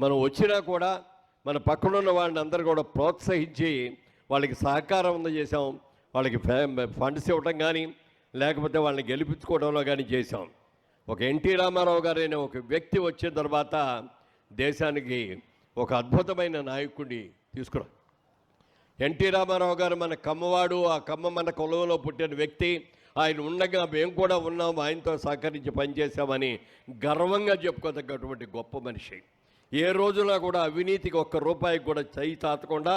మనం వచ్చినా కూడా మన పక్కనున్న వాళ్ళని అందరూ కూడా ప్రోత్సహించి వాళ్ళకి సహకారం అందజేసాం వాళ్ళకి ఫే- ఫండ్స్ ఇవ్వటం కానీ లేకపోతే వాళ్ళని గెలిపించుకోవడంలో కానీ చేశాం. ఒక ఎన్టీ రామారావు గారు అనే ఒక వ్యక్తి వచ్చిన తర్వాత దేశానికి ఒక అద్భుతమైన నాయకుడిని తీసుకురా. ఎన్టీ రామారావు గారు మన కమ్మవాడు ఆ కమ్మ మన కులంలో పుట్టిన వ్యక్తి. ఆయన ఉండగా మేము కూడా ఉన్నాం ఆయనతో సహకరించి పనిచేశామని గర్వంగా చెప్పుకోదగ్గటువంటి గొప్ప మనిషి. ఏ రోజున కూడా అవినీతికి ఒక్క రూపాయికి కూడా చేయి తాతకుండా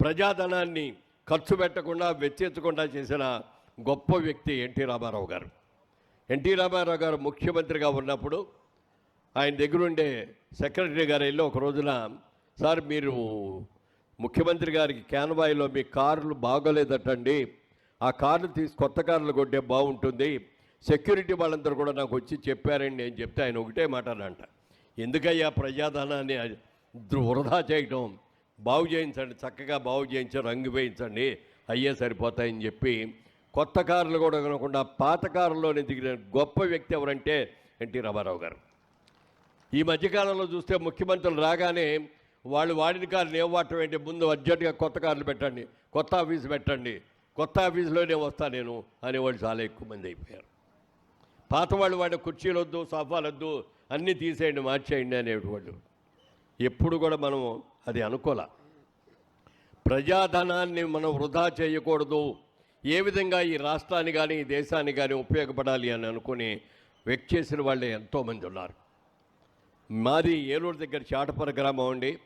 ప్రజాధనాన్ని ఖర్చు పెట్టకుండా వెచ్చించకుండా చేసిన గొప్ప వ్యక్తి ఎన్టీ రామారావు గారు. ఎన్టీ రామారావు గారు ముఖ్యమంత్రిగా ఉన్నప్పుడు ఆయన దగ్గరుండే సెక్రటరీ గారు వెళ్ళి ఒక రోజున సార్ మీరు ముఖ్యమంత్రి గారికి క్యాన్వాయిలో మీ కార్లు బాగోలేదటండి. ఆ కార్లు తీసి కొత్త కార్లు కొట్టే బాగుంటుంది. సెక్యూరిటీ వాళ్ళందరూ కూడా నాకు వచ్చి చెప్పారండి నేను చెప్తే ఆయన ఒకటే మాట అంట ఎందుకయ్యా ప్రజాధనాన్ని వృధా చేయటం? బాగు చేయించండి చక్కగా బాగు చేయించి రంగు వేయించండి అయ్యే సరిపోతాయని చెప్పి కొత్త కార్లు కూడా కొనకుండా పాత కారులోనే దిగిన గొప్ప వ్యక్తి ఎవరంటే ఎన్టీ రామారావు గారు. ఈ మధ్యకాలంలో చూస్తే ముఖ్యమంత్రులు రాగానే వాళ్ళు వాడిన కార్లు ఏం వాడటం ఏంటి? ముందు అర్జెంటుగా కొత్త కార్లు పెట్టండి కొత్త ఆఫీస్ పెట్టండి కొత్త ఆఫీసులోనే వస్తా నేను అనేవాళ్ళు చాలా ఎక్కువ మంది అయిపోయారు. పాత వాళ్ళు వాడిన కుర్చీలు వద్దు అన్నీ తీసేయండి మార్చేయండి అనేవాళ్ళు ఎప్పుడు కూడా మనం అది అనుకోలే. ప్రజాధనాన్ని మనం వృధా చేయకూడదు. ఏ విధంగా ఈ రాష్ట్రాన్ని కానీ ఈ దేశాన్ని కానీ ఉపయోగపడాలి అని అనుకుని వ్యక్తి చేసిన వాళ్ళే ఎంతోమంది ఉన్నారు. మాది ఏలూరు దగ్గర చాటపర గ్రామం అండి.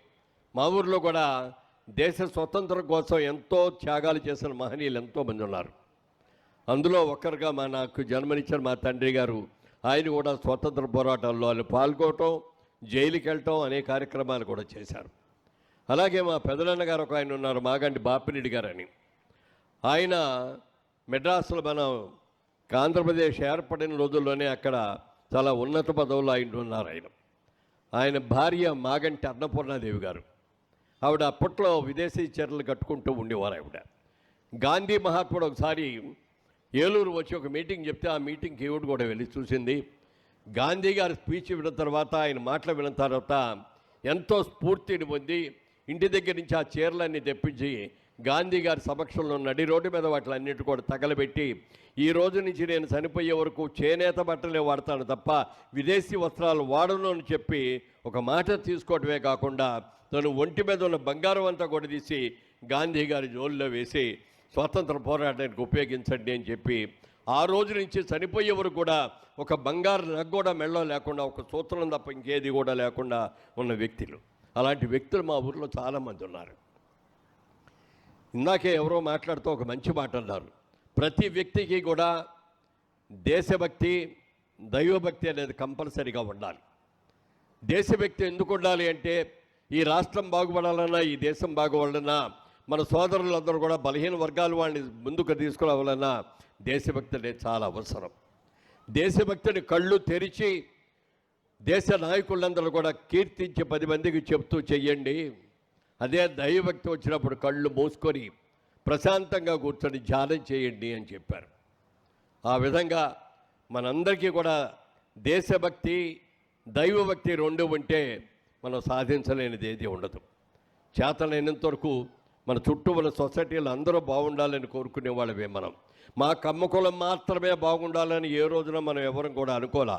మా ఊర్లో కూడా దేశ స్వతంత్రం కోసం ఎంతో త్యాగాలు చేసిన మహనీయులు ఎంతోమంది ఉన్నారు. అందులో ఒకరుగా మా నాకు జన్మనిచ్చిన మా తండ్రి గారు ఆయన కూడా స్వతంత్ర పోరాటాల్లో వాళ్ళు పాల్గొనటం జైలుకి వెళ్ళటం అనే కార్యక్రమాలు కూడా చేశారు. అలాగే మా పెదలన్న గారు ఒక ఆయన ఉన్నారు మాగంటి బాపిరెడ్డి గారు అని ఆయన మెడ్రాస్లో మనం ఆంధ్రప్రదేశ్ ఏర్పడిన రోజుల్లోనే అక్కడ చాలా ఉన్నత పదవులు ఆయన ఉన్నారు ఆయన. ఆయన భార్య మాగంటి అన్నపూర్ణాదేవి గారు. ఆవిడ అప్పట్లో విదేశీ చీరలు కట్టుకుంటూ ఉండేవారు ఆవిడ. గాంధీ మహాత్ముడు ఒకసారి ఏలూరు వచ్చి ఒక మీటింగ్ చెప్తే ఆ మీటింగ్కి ఈవిడ కూడా వెళ్ళి చూసింది. గాంధీ గారి స్పీచ్ విన్న తర్వాత ఆయన మాటలు విన్న తర్వాత ఎంతో స్ఫూర్తిని పొంది ఇంటి దగ్గర నుంచి ఆ చీరలన్నీ తెప్పించి గాంధీ గారి సమక్షంలో నడి రోడ్డు మీద వాటిలన్నిటి కూడా తగలబెట్టి ఈ రోజు నుంచి నేను చనిపోయే వరకు చేనేత బట్టలే వాడతాను తప్ప విదేశీ వస్త్రాలు వాడను అని చెప్పి ఒక మాట తీసుకోవటమే కాకుండా తను ఒంటి మీద ఉన్న బంగారం అంతా కూడా తీసి గాంధీ గారి జోలిలో వేసి స్వాతంత్ర పోరాటానికి ఉపయోగించండి అని చెప్పి ఆ రోజు నుంచి చనిపోయే వరకు కూడా ఒక బంగారు నగ కూడా మెళ్ళ లేకుండా ఒక సూత్రం తప్ప ఇంకేది కూడా లేకుండా ఉన్న వ్యక్తులు. అలాంటి వ్యక్తులు మా ఊర్లో చాలామంది ఉన్నారు. ఇందాకే ఎవరో మాట్లాడుతూ ఒక మంచి మాట అన్నారు. ప్రతి వ్యక్తికి కూడా దేశభక్తి దైవభక్తి అనేది కంపల్సరీగా ఉండాలి. దేశభక్తి ఎందుకు ఉండాలి అంటే ఈ రాష్ట్రం బాగుపడాలన్నా ఈ దేశం బాగుపడాలన్నా మన సోదరులందరూ కూడా బలహీన వర్గాల వాళ్ళని ముందుకు తీసుకురావాలన్నా దేశభక్తి అనేది చాలా అవసరం. దేశభక్తిని కళ్ళు తెరిచి దేశ నాయకులందరూ కూడా కీర్తించి పది మందికి చెప్తూ చెయ్యండి. అదే దైవభక్తి వచ్చినప్పుడు కళ్ళు మూసుకొని ప్రశాంతంగా కూర్చొని ధ్యానం చేయండి అని చెప్పారు. ఆ విధంగా మనందరికీ కూడా దేశభక్తి దైవభక్తి రెండు ఉంటే మనం సాధించలేనిది ఏది ఉండదు. చేతనైనంత వరకు మన చుట్టూ ఉన్న సొసైటీలు అందరూ బాగుండాలని కోరుకునే వాళ్ళమే మనం. మా కమ్మకులం మాత్రమే బాగుండాలని ఏ రోజున మనం ఎవరం కూడా అనుకోలే.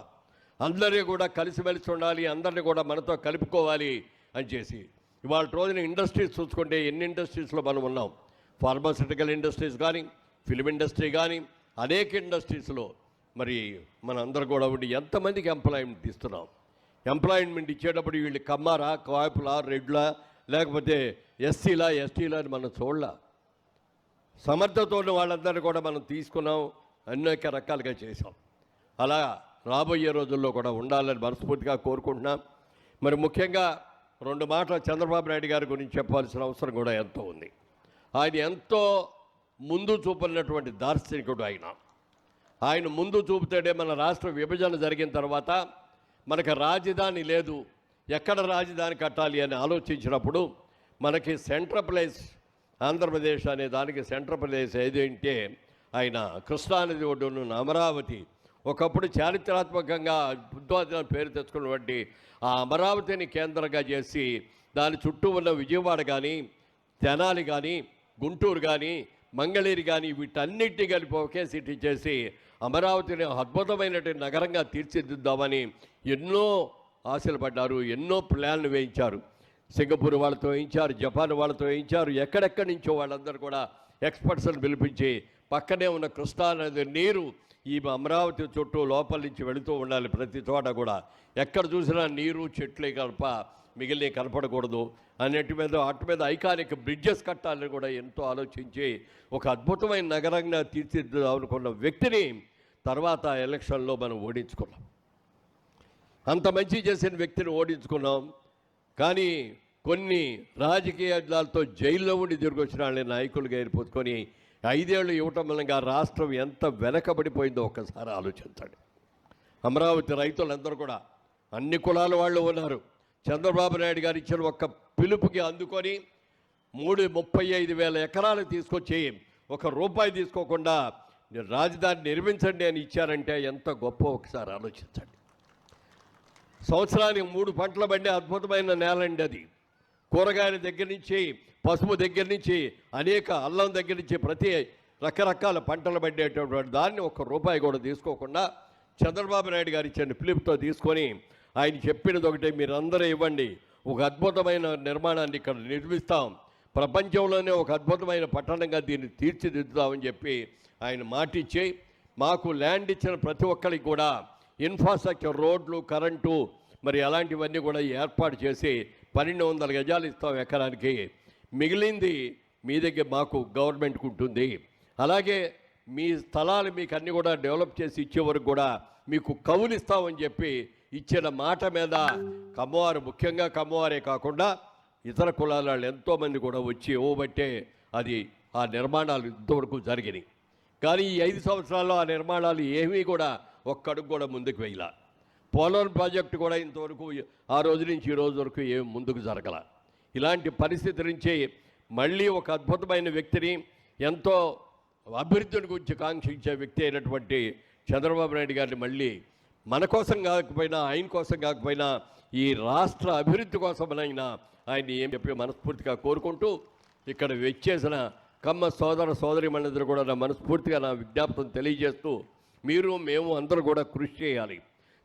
అందరినీ కూడా కలిసిమెలిసి ఉండాలి అందరినీ కూడా మనతో కలుపుకోవాలి అని చేసి. ఇవాళ రోజున ఇండస్ట్రీస్ చూసుకుంటే ఎన్ని ఇండస్ట్రీస్లో మనం ఉన్నాం? ఫార్మాసిటికల్ ఇండస్ట్రీస్ కానీ ఫిలిం ఇండస్ట్రీ కానీ అనేక ఇండస్ట్రీస్లో మరి మన అందరూ కూడా ఉండి ఎంతమందికి ఎంప్లాయ్మెంట్ ఇస్తున్నాం? ఎంప్లాయ్మెంట్ ఇచ్చేటప్పుడు వీళ్ళు కమ్మారా కాపులా రెడ్లా లేకపోతే ఎస్సీలా ఎస్టీలా అని మనం చూడలా. సమర్థత ఉన్న వాళ్ళందరినీ కూడా మనం తీసుకున్నాం అనేక రకాలుగా చేసాం అలా రాబోయే రోజుల్లో కూడా ఉండాలని మనస్ఫూర్తిగా కోరుకుంటున్నాం. మరి ముఖ్యంగా రెండు మాటలు చంద్రబాబు నాయుడు గారి గురించి చెప్పాల్సిన అవసరం కూడా ఎంతో ఉంది. ఆయన ఎంతో ముందు చూపున్నటువంటి దార్శనికుడు ఆయన. ఆయన ముందు చూపుతాడే మన రాష్ట్ర విభజన జరిగిన తర్వాత మనకు రాజధాని లేదు ఎక్కడ రాజధాని కట్టాలి అని ఆలోచించినప్పుడు మనకి సెంట్రల్ ప్లేస్ ఆంధ్రప్రదేశ్ అనే దానికి సెంట్రల్ ప్లేస్ ఏది అంటే ఆయన కృష్ణానది ఒడ్డున అమరావతి. ఒకప్పుడు చారిత్రాత్మకంగా బుద్ధవాద పేరు తెచ్చుకున్నటువంటి ఆ అమరావతిని కేంద్రంగా చేసి దాని చుట్టూ ఉన్న విజయవాడ కానీ తెనాలి కానీ గుంటూరు కానీ మంగళగిరి కానీ వీటన్నిటిని కలిపి ఒకే సిటీ చేసి అమరావతిని అద్భుతమైనటువంటి నగరంగా తీర్చిదిద్దామని ఎన్నో ఆశలు పడ్డారు ఎన్నో ప్లాన్లు వేయించారు. సింగపూర్ వాళ్ళతో వేయించారు జపాన్ వాళ్ళతో వేయించారు ఎక్కడెక్కడి నుంచో వాళ్ళందరూ కూడా ఎక్స్పర్ట్స్ని పిలిపించి పక్కనే ఉన్న కృష్ణా నది నీరు ఈ అమరావతి చుట్టూ లోపల నుంచి వెళుతూ ఉండాలి ప్రతి చోట కూడా. ఎక్కడ చూసినా నీరు చెట్లే కలప మిగిలిన కనపడకూడదు అన్నిటి మీద అటు మీద ఐకానిక్ బ్రిడ్జెస్ కట్టాలని కూడా ఎంతో ఆలోచించి ఒక అద్భుతమైన నగరంగా తీర్చిదిద్దాం అనుకున్న వ్యక్తిని తర్వాత ఎలక్షన్లో మనం ఓడించుకున్నాం. అంత మంచి చేసిన వ్యక్తిని ఓడించుకున్నాం. కానీ కొన్ని రాజకీయాలతో జైల్లో ఉండి తిరిగి వచ్చిన వాళ్ళని నాయకులుగా ఏర్పొచ్చుకొని ఐదేళ్ళు ఇవ్వటం వలన రాష్ట్రం ఎంత వెనకబడిపోయిందో ఒక్కసారి ఆలోచించండి. అమరావతి రైతులందరూ కూడా అన్ని కులాల వాళ్ళు ఉన్నారు. చంద్రబాబు నాయుడు గారు ఇచ్చిన ఒక్క పిలుపుకి అందుకొని మూడు ముప్పై ఐదు వేల ఎకరాలు తీసుకొచ్చి ఒక రూపాయి తీసుకోకుండా రాజధాని నిర్మించండి అని ఇచ్చారంటే ఎంత గొప్ప ఒకసారి ఆలోచించండి. సంవత్సరానికి మూడు పంటలు పండే అద్భుతమైన నేల అండి అది. కూరగాయల దగ్గర నుంచి పసుపు దగ్గర నుంచి అనేక అల్లం దగ్గర నుంచి ప్రతి రకరకాల పంటలు పండేటటువంటి దాన్ని ఒక రూపాయి కూడా తీసుకోకుండా చంద్రబాబు నాయుడు గారు ఇచ్చిన పిలుపుతో తీసుకొని ఆయన చెప్పినది ఒకటే మీరందరూ ఇవ్వండి. ఒక అద్భుతమైన నిర్మాణాన్ని ఇక్కడ నిర్మిస్తాం. ప్రపంచంలోనే ఒక అద్భుతమైన పట్టణంగా దీన్ని తీర్చిదిద్దుతామని చెప్పి ఆయన మాటిచ్చి మాకు ల్యాండ్ ఇచ్చిన ప్రతి ఒక్కరికి కూడా ఇన్ఫ్రాస్ట్రక్చర్ రోడ్లు కరెంటు మరి అలాంటివన్నీ కూడా ఏర్పాటు చేసి పన్నెండు వందల గజాలు ఇస్తాం ఎకరానికి. మిగిలింది మీ దగ్గర మాకు గవర్నమెంట్కి ఉంటుంది. అలాగే మీ స్థలాలు మీకు అన్నీ కూడా డెవలప్ చేసి ఇచ్చే వరకు కూడా మీకు కవులు ఇస్తామని చెప్పి ఇచ్చిన మాట మీద కమ్మవారు ముఖ్యంగా కమ్మవారే కాకుండా ఇతర కులాల వాళ్ళు ఎంతోమంది కూడా వచ్చి ఇవ్వబట్టే అది ఆ నిర్మాణాలు ఇంతవరకు జరిగినాయి. కానీ ఈ ఐదు సంవత్సరాల్లో ఆ నిర్మాణాలు ఏమీ కూడా ఒక్కడుగు కూడా ముందుకు వెయ్యాల పోలవరం ప్రాజెక్టు కూడా ఇంతవరకు ఆ రోజు నుంచి ఈ రోజు వరకు ఏం ముందుకు జరగల. ఇలాంటి పరిస్థితి నుంచి మళ్ళీ ఒక అద్భుతమైన వ్యక్తిని ఎంతో అభివృద్ధిని గురించి కాంక్షించే వ్యక్తి అయినటువంటి చంద్రబాబు నాయుడు గారిని మళ్ళీ మన కోసం కాకపోయినా ఆయన కోసం కాకపోయినా ఈ రాష్ట్ర అభివృద్ధి కోసమైనా ఆయన్ని ఏం చెప్పి మనస్ఫూర్తిగా కోరుకుంటూ ఇక్కడ వెచ్చేసిన కమ్మ సోదర సోదరి మనందరూ కూడా నా మనస్ఫూర్తిగా నా విజ్ఞాపనం తెలియజేస్తూ మీరు మేము అందరూ కూడా కృషి చేయాలి.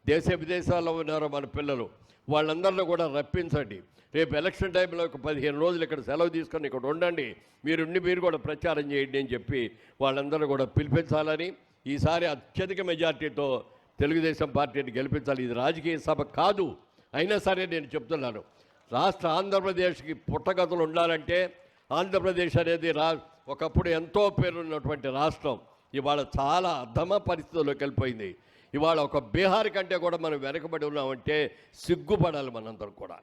దేశ విదేశాల్లో ఉన్నారు మన పిల్లలు. వాళ్ళందరిని కూడా రప్పించండి. రేపు ఎలక్షన్ టైంలో ఒక పదిహేను రోజులు ఇక్కడ సెలవు తీసుకొని ఇక్కడ ఉండండి. మీరుండి మీరు కూడా ప్రచారం చేయండి అని చెప్పి వాళ్ళందరూ కూడా పిలిపించాలని ఈసారి అత్యధిక మెజార్టీతో తెలుగుదేశం పార్టీని గెలిపించాలి. ఇది రాజకీయ సభ కాదు. అయినా సరే నేను చెప్తున్నాను. రాష్ట్ర ఆంధ్రప్రదేశ్కి పుట్టగతులు ఉండాలంటే ఆంధ్రప్రదేశ్ అనేది రా ఒకప్పుడు ఎంతో పేరున్నటువంటి రాష్ట్రం. ఇవాళ చాలా అధమ పరిస్థితుల్లోకి వెళ్ళిపోయింది. ఇవాళ ఒక బీహార్ కంటే కూడా మనం వెనకబడి ఉన్నామంటే సిగ్గుపడాలి మనందరం కూడా.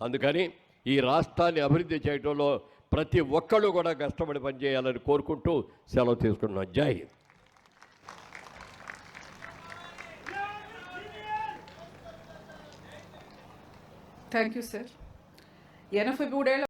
అందుకని ఈ రాష్ట్రాన్ని అభివృద్ధి చేయడంలో ప్రతి ఒక్కళ్ళు కూడా కష్టపడి పనిచేయాలని కోరుకుంటూ సెలవు తీసుకున్నాం జై హింద్. థ్యాంక్ యూ సార్ ఎనభై మూడేళ్ళ